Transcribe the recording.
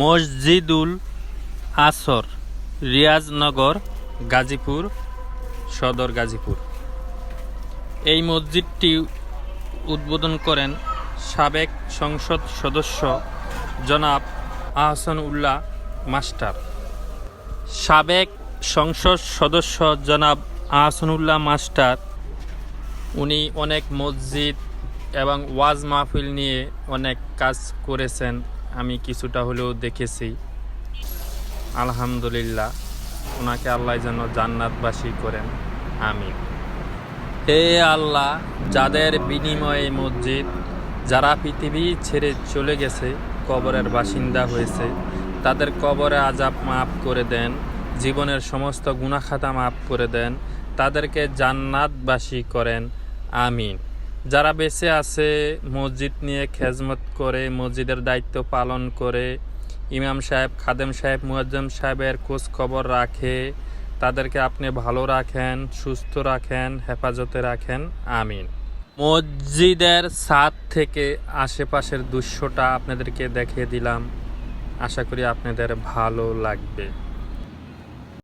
মসজিদুল আসর রিয়াজনগর গাজীপুর, সদর গাজীপুর। এই মসজিদটি উদ্বোধন করেন সাবেক সংসদ সদস্য জনাব আহসান উল্লাহ মাস্টার। সাবেক সংসদ সদস্য জনাব আহসানুল্লাহ মাস্টার, উনি অনেক মসজিদ এবং ওয়াজ মাহফিল নিয়ে অনেক কাজ করেছেন। আমি কিছুটা হলেও দেখেছি। আলহামদুলিল্লাহ, ওনাকে আল্লাহ যেন জান্নাতবাসী করেন। আমিন। হে আল্লাহ, যাদের বিনিময়ে মসজিদ, যারা পৃথিবী ছেড়ে চলে গেছে, কবরের বাসিন্দা হয়েছে, তাদের কবরে আজাব মাফ করে দেন, জীবনের সমস্ত গুণাখাতা মাফ করে দেন, তাদেরকে জান্নাতবাসী করেন। আমিন। যারা বেঁচে আছে, মসজিদ নিয়ে খেজমত করে, মসজিদের দায়িত্ব পালন করে, ইমাম সাহেব, খাদেম সাহেব, মুয়াজ্জম সাহেবের খোঁজ খবর রাখে, তাদেরকে আপনি ভালো রাখেন, সুস্থ রাখেন, হেফাজতে রাখেন, আমিন। মসজিদের ছাদ থেকে আশেপাশের দৃশ্যটা আপনাদেরকে দেখিয়ে দিলাম। আশা করি আপনাদের ভালো লাগবে।